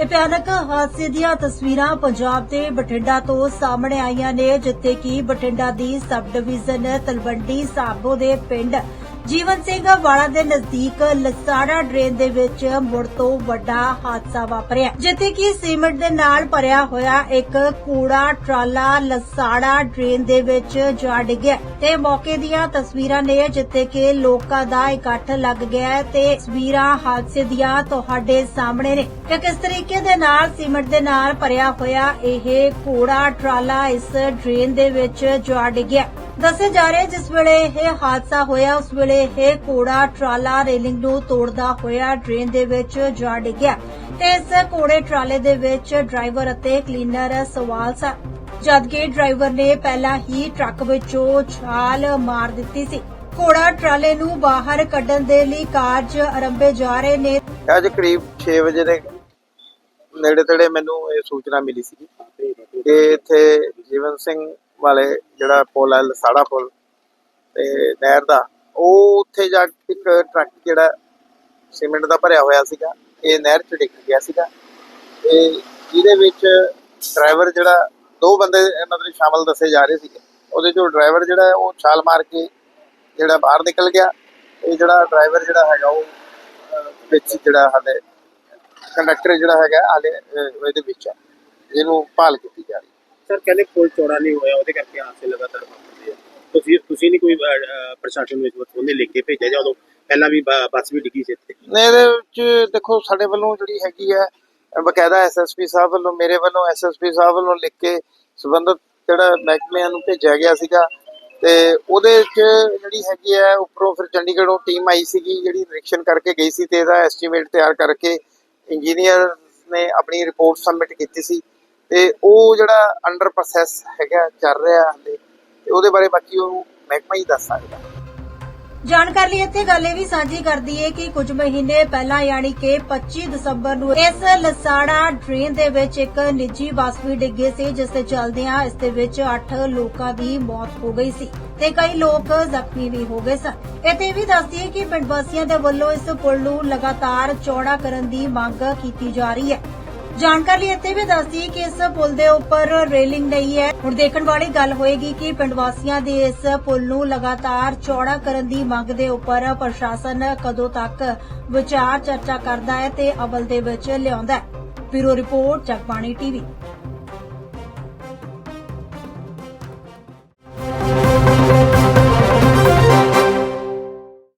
ਇਹ ਭਿਆਨਕ ਹਾਦਸੇ ਦੀਆਂ ਤਸਵੀਰਾਂ ਪੰਜਾਬ ਦੇ ਬਠਿੰਡਾ ਤੋਂ ਸਾਹਮਣੇ ਆਈਆਂ ਨੇ, ਜਿੱਥੇ ਕਿ ਬਠਿੰਡਾ ਦੀ ਸਬ ਡਿਵੀਜ਼ਨ ਤਲਵੰਡੀ ਸਾਬੋ ਦੇ ਪਿੰਡ ਜੀਵਨ ਸਿੰਘ ਵਾਲਾ ਦੇ ਨਜ਼ਦੀਕ ਲਸਾੜਾ ਡਰੇਨ ਦੇ ਵਿੱਚ ਮੁੜ ਤੋਂ ਵੱਡਾ ਹਾਦਸਾ ਵਾਪਰਿਆ। ਜਿੱਥੇ ਕਿ ਸੀਮੈਂਟ ਦੇ ਨਾਲ ਭਰਿਆ ਹੋਇਆ ਇੱਕ ਕੂੜਾ ਟਰਾਲਾ ਲਸਾੜਾ ਡਰੇਨ ਦੇ ਵਿੱਚ ਜਾ ਡਿੱਗਿਆ ਤੇ ਮੌਕੇ ਦੀਆਂ ਤਸਵੀਰਾਂ ਨੇ ਜਿੱਥੇ ਕਿ ਲੋਕਾਂ ਦਾ ਇਕੱਠ ਲੱਗ ਗਿਆ ਤੇ ਤਸਵੀਰਾਂ ਹਾਦਸੇ ਦੀਆਂ ਤੁਹਾਡੇ ਸਾਹਮਣੇ ਨੇ। ਕਿ ਕਿਸ ਤਰੀਕੇ ਦੇ ਨਾਲ ਸੀਮੈਂਟ ਦੇ ਨਾਲ ਭਰਿਆ ਹੋਇਆ ਇਹ ਕੂੜਾ ਟਰਾਲਾ ਇਸ ਡਰੇਨ ਦੇ ਵਿੱਚ ਜਾ ਡਿੱਗਿਆ ਦੱਸਿਆ ਜਾ ਰਿਹਾ ਜਿਸ ਵੇਲੇ ਇਹ ਹਾਦਸਾ ਹੋਇਆ, ਉਸ ਵੇਲੇ ਇਹ ਕੋੜਾ ਟਰਾਲਾ ਰੇਲਿੰਗ ਨੂੰ ਤੋੜਦਾ ਹੋਇਆ ਡਰੇਨ ਦੇ ਵਿੱਚ ਜਾ ਡਿੱਗਿਆ ਤੇ ਇਸ ਕੋੜੇ ਟਰਾਲੇ ਦੇ ਵਿੱਚ ਡਰਾਈਵਰ ਅਤੇ ਕਲੀਨਰ ਸਵਾਲ ਸਨ। ਜਦਕਿ ਡਰਾਈਵਰ ਨੇ ਪਹਿਲਾਂ ਹੀ ਟਰੱਕ ਵਿੱਚੋਂ ਛਾਲ ਮਾਰ ਦਿੱਤੀ ਸੀ। ਕੋੜਾ ਟਰਾਲੇ ਨੂੰ ਬਾਹਰ ਕੱਢਣ ਦੇ ਲਈ ਕਾਰਜ ਆਰੰਭੇ ਜਾ ਰਹੇ ਨੇ। ਅੱਜ ਕਰੀਬ 6 ਵਜੇ ਦੇ ਨੇੜੇ ਤੇੜੇ ਮੈਨੂੰ ਇਹ ਸੂਚਨਾ ਮਿਲੀ ਸੀ ਕਿ ਇੱਥੇ ਜੀਵਨ ਸਿੰਘ ਵਾਲੇ ਜਿਹੜਾ ਪੁਲ ਹੈ, ਲਸਾੜਾ ਪੁਲ ਤੇ ਨਹਿਰ ਦਾ, ਉਹ ਉੱਥੇ ਜਾ ਕੇ ਇੱਕ ਟਰੱਕ ਜਿਹੜਾ ਸੀਮੈਂਟ ਦਾ ਭਰਿਆ ਹੋਇਆ ਸੀਗਾ, ਇਹ ਨਹਿਰ 'ਚ ਡਿੱਗ ਗਿਆ ਸੀਗਾ ਤੇ ਜਿਹਦੇ ਵਿੱਚ ਡਰਾਈਵਰ ਜਿਹੜਾ, ਦੋ ਬੰਦੇ ਮਤਲਬ ਸ਼ਾਮਲ ਦੱਸੇ ਜਾ ਰਹੇ ਸੀਗੇ। ਉਹਦੇ ਚੋਂ ਡਰਾਈਵਰ ਜਿਹੜਾ ਉਹ ਛਾਲ ਮਾਰ ਕੇ ਜਿਹੜਾ ਬਾਹਰ ਨਿਕਲ ਗਿਆ ਇਹ ਜਿਹੜਾ ਡਰਾਈਵਰ ਜਿਹੜਾ ਹੈਗਾ, ਉਹ ਵਿੱਚ ਜਿਹੜਾ ਹਾਲੇ ਕੰਡਕਟਰ ਜਿਹੜਾ ਹੈਗਾ, ਹਾਲੇ ਇਹਦੇ ਵਿੱਚ ਹੈ, ਜਿਹਨੂੰ ਭਾਲ ਕੀਤੀ ਜਾ ਰਹੀ ਸਰ ਕਹਿੰਦੇ ਪੁਲ ਚੌੜਾ ਨਹੀਂ ਹੋਇਆ ਉਹਦੇ ਕਰਕੇ ਹਾਦਸੇ ਲਗਾਤਾਰ ਵਾਪਰਦੇ ਆ ਤੁਸੀਂ ਤੁਸੀਂ ਨਹੀਂ ਕੋਈ ਅਹ, ਪ੍ਰਸ਼ਾਸਨ ਨੂੰ ਇਸ ਵਕਤ ਉਹਨੇ ਲਿਖ ਕੇ ਭੇਜਿਆ ਜਾਂ ਉਦੋਂ ਪਹਿਲਾਂ ਵੀ ਬ- ਬੱਸ ਵੀ ਡਿੱਗੀ ਸੀ ਇੱਥੇ? ਨੇ ਇਹਦੇ ਵਿੱਚ ਦੇਖੋ ਸਾਡੇ ਵੱਲੋਂ ਜਿਹੜੀ ਹੈਗੀ ਹੈ ਅਹ ਬਕਾਇਦਾ ਐਸਐਸਪੀ ਸਾਹਿਬ ਵੱਲੋਂ ਮੇਰੇ ਵੱਲੋਂ ਐਸਐਸਪੀ ਸਾਹਿਬ ਵੱਲੋਂ ਲਿਖ ਕੇ ਸੰਬੰਧਿਤ ਜਿਹੜਾ ਮਹਿਕਮਿਆਂ ਨੂੰ ਭੇਜਿਆ ਗਿਆ ਸੀਗਾ ਤੇ ਉਹਦੇ ਵਿੱਚ ਜਿਹੜੀ ਹੈਗੀ ਹੈ ਉੱਪਰੋਂ ਫਿਰ ਚੰਡੀਗੜ੍ਹੋਂ ਟੀਮ ਆਈ ਸੀਗੀ ਜਿਹੜੀ ਨਿਰੀਖਣ ਕਰਕੇ ਗਈ ਸੀ ਤੇ ਇਹਦਾ ਐਸਟੀਮੇਟ ਤਿਆਰ ਕਰਕੇ ਇੰਜੀਨੀਅਰ ਨੇ ਆਪਣੀ ਰਿਪੋਰਟ ਸਬਮਿਟ ਕੀਤੀ ਸੀ। ਤੇ ਉਹ ਜਿਹੜਾ ਅੰਡਰ ਪ੍ਰੋਸੈਸ ਹੈਗਾ, ਚੱਲ ਰਿਹਾ ਹਾਲੇ, ਤੇ ਉਹਦੇ ਬਾਰੇ ਬਾਕੀ ਉਹ ਮਹਿਕਮਾ ਹੀ ਦੱਸ ਸਕਦਾ। ਜਾਣਕਾਰੀ ਲਈ ਇੱਥੇ ਗੱਲ ਇਹ ਵੀ ਸਾਂਝੀ ਕਰਦੀ ਹੈ ਕਿ ਕੁਝ ਮਹੀਨੇ ਪਹਿਲਾਂ ਯਾਨੀ ਕਿ 25 ਦਸੰਬਰ ਨੂੰ ਇਸ ਲਸਾੜਾ ਡਰੇਨ ਦੇ ਵਿੱਚ ਇੱਕ ਨਿੱਜੀ ਬੱਸ ਵੀ ਡਿੱਗੀ ਸੀ, ਜਿਸ ਦੇ ਚਲਦਿਆਂ ਇਸ ਦੇ ਵਿੱਚ 8 ਲੋਕਾਂ ਦੀ ਮੌਤ ਹੋ ਗਈ ਸੀ ਤੇ ਕਈ ਲੋਕ ਜ਼ਖਮੀ ਵੀ ਹੋ ਗਏ ਸਨ। ਇੱਥੇ ਇਹ ਵੀ ਦੱਸਦੀ ਹੈ ਕਿ ਪਿੰਡ ਵਾਸੀਆਂ ਦੇ ਵੱਲੋਂ ਇਸ ਪੁਲ ਨੂੰ ਲਗਾਤਾਰ ਚੌੜਾ ਕਰਨ ਦੀ ਮੰਗ ਕੀਤੀ ਜਾ ਰਹੀ ਹੈ। ਜਾਣਕਾਰੀ ਇੱਥੇ ਵੀ ਦੱਸਦੀ ਕਿ ਇਸ ਪੁਲ ਦੇ ਉੱਪਰ ਰੇਲਿੰਗ ਨਹੀਂ ਹੈ। ਹੁਣ ਦੇਖਣ ਵਾਲੀ ਗੱਲ ਹੋਏਗੀ ਕਿ ਪਿੰਡ ਵਾਸੀਆਂ ਦੇ ਇਸ ਪੁਲ ਨੂੰ ਲਗਾਤਾਰ ਚੌੜਾ ਕਰਨ ਦੀ ਮੰਗ ਦੇ ਉੱਪਰ ਪ੍ਰਸ਼ਾਸਨ ਕਦੋਂ ਤੱਕ ਵਿਚਾਰ ਚਰਚਾ ਕਰਦਾ ਹੈ ਤੇ ਅਮਲ ਦੇ ਵਿੱਚ ਲਿਆਉਂਦਾ ਹੈ। Bureau report, Jagbani TV.